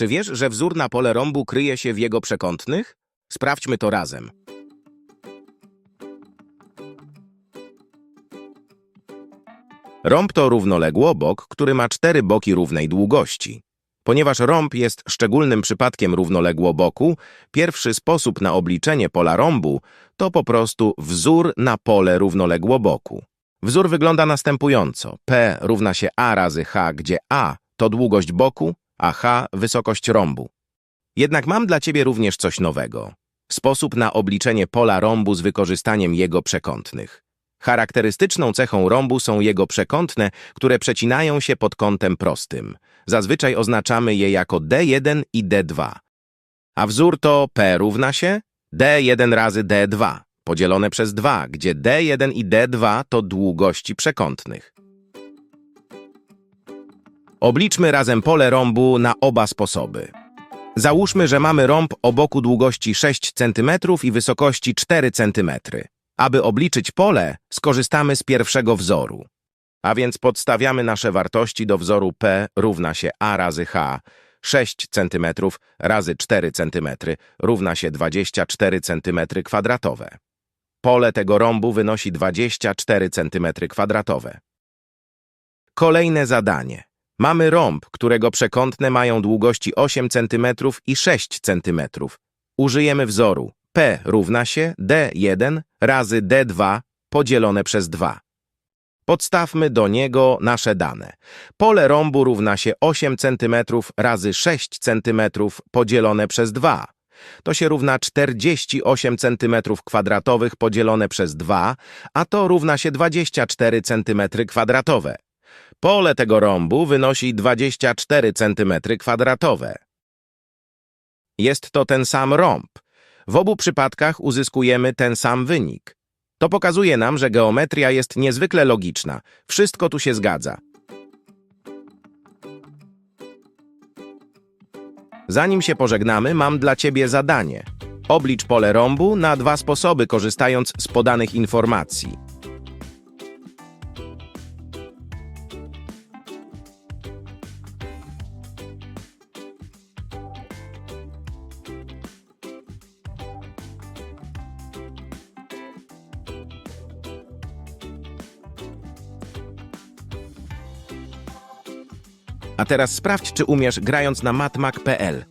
Czy wiesz, że wzór na pole rąbu kryje się w jego przekątnych? Sprawdźmy to razem. Rąb to równoległobok, który ma cztery boki równej długości. Ponieważ rąb jest szczególnym przypadkiem równoległoboku, pierwszy sposób na obliczenie pola rąbu to po prostu wzór na pole równoległoboku. Wzór wygląda następująco. P równa się A razy H, gdzie A to długość boku, a H wysokość rąbu. Jednak mam dla Ciebie również coś nowego. Sposób na obliczenie pola rąbu z wykorzystaniem jego przekątnych. Charakterystyczną cechą rąbu są jego przekątne, które przecinają się pod kątem prostym. Zazwyczaj oznaczamy je jako D1 i D2. A wzór to P równa się D1 razy D2, podzielone przez 2, gdzie D1 i D2 to długości przekątnych. Obliczmy razem pole rąbu na oba sposoby. Załóżmy, że mamy rąb o boku długości 6 cm i wysokości 4 cm. Aby obliczyć pole, skorzystamy z pierwszego wzoru. A więc podstawiamy nasze wartości do wzoru P równa się A razy H. 6 cm razy 4 cm równa się 24 cm kwadratowe. Pole tego rąbu wynosi 24 cm kwadratowe. Kolejne zadanie. Mamy rąb, którego przekątne mają długości 8 cm i 6 cm. Użyjemy wzoru P równa się D1 razy D2 podzielone przez 2. Podstawmy do niego nasze dane. Pole rąbu równa się 8 cm razy 6 cm podzielone przez 2. To się równa 48 cm kwadratowych podzielone przez 2, a to równa się 24 cm kwadratowe. Pole tego rąbu wynosi 24 cm kwadratowe. Jest to ten sam rąb. W obu przypadkach uzyskujemy ten sam wynik. To pokazuje nam, że geometria jest niezwykle logiczna. Wszystko tu się zgadza. Zanim się pożegnamy, mam dla Ciebie zadanie. Oblicz pole rąbu na dwa sposoby, korzystając z podanych informacji. A teraz sprawdź, czy umiesz grając na matmak.pl.